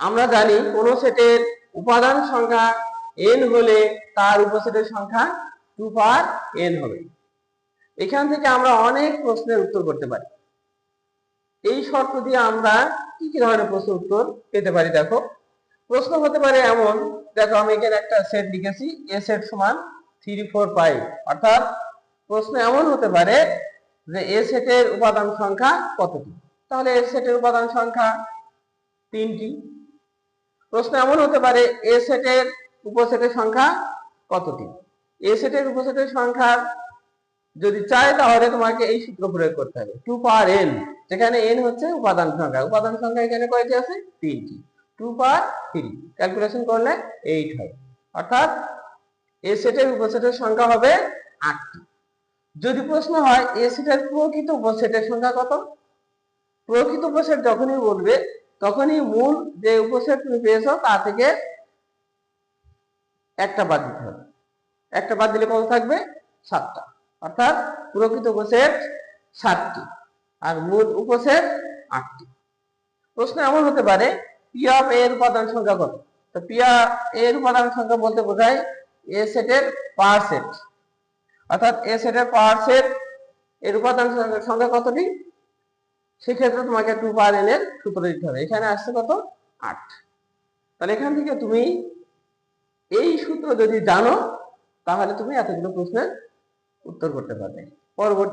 আমরা জানি কোন সেটের উপাদান সংখ্যা এন হলে তার উপসেটের সংখ্যা টু পার এন হবে। এখান থেকে আমরা অনেক প্রশ্নের উত্তর করতে পারি। এই শর্ত দিয়ে আমরা কি কি ধরনের প্রশ্ন উত্তর পেতে পারি দেখো। প্রশ্ন হতে পারে এমন, দেখো আমি এখানে একটা সেট লিখেছি এ সেট সমান থ্রি ফোর ফাইভ অর্থাৎ প্রশ্ন এমন হতে পারে যে এ সেটের উপাদান সংখ্যা কতটি? তাহলে এ সেটের উপাদান সংখ্যা তিনটি। প্রশ্ন এমন হতে পারে এ সেটের উপসেটের সংখ্যা কতটি? এ সেটের উপসেটের সংখ্যা যদি চায়, তাহলে তোমাকে এই সূত্র প্রয়োগ করতে হবে। টু পাওয়ার এন যেখানে এন হচ্ছে উপাদান সংখ্যা। উপাদান সংখ্যা এখানে কয়টি আছে? তিনটি। টু পাওয়ার থ্রি ক্যালকুলেশন করলে এইট হয়। অর্থাৎ এ সেটের উপসেটের সংখ্যা হবে আটটি। যদি প্রশ্ন হয় এ সেটের প্রকৃত উপসেটের সংখ্যা কত? প্রকৃত উপসেট যখনই বলবে তখনই মূল যে উপসেট তুমি পেয়েছ, তা থেকে একটা বাদ দিতে হবে। একটা বাদ দিলে কত থাকবে? সাতটা। অর্থাৎ প্রকৃত উপসেট সাতটি আর মূল উপসেট আটটি। প্রশ্ন এমন হতে পারে পি অফ এর উপাদান সংখ্যা কত? তো পি এর উপাদান সংখ্যা বলতে বোঝায় এ সেটের পাওয়ার সেট। অর্থাৎ এ সেটের পাওয়ার সেট এর উপাদান সংখ্যা কতটি? সেক্ষেত্রে তোমাকে টু পার এন এর সূত্র দিতে হবে। এখানে আসছে কত? আট। তাহলে এখান থেকে তুমি এই সূত্র যদি জানো, তাহলে তুমি এতগুলো প্রশ্নের উত্তর করতে পারবে। পরবর্তী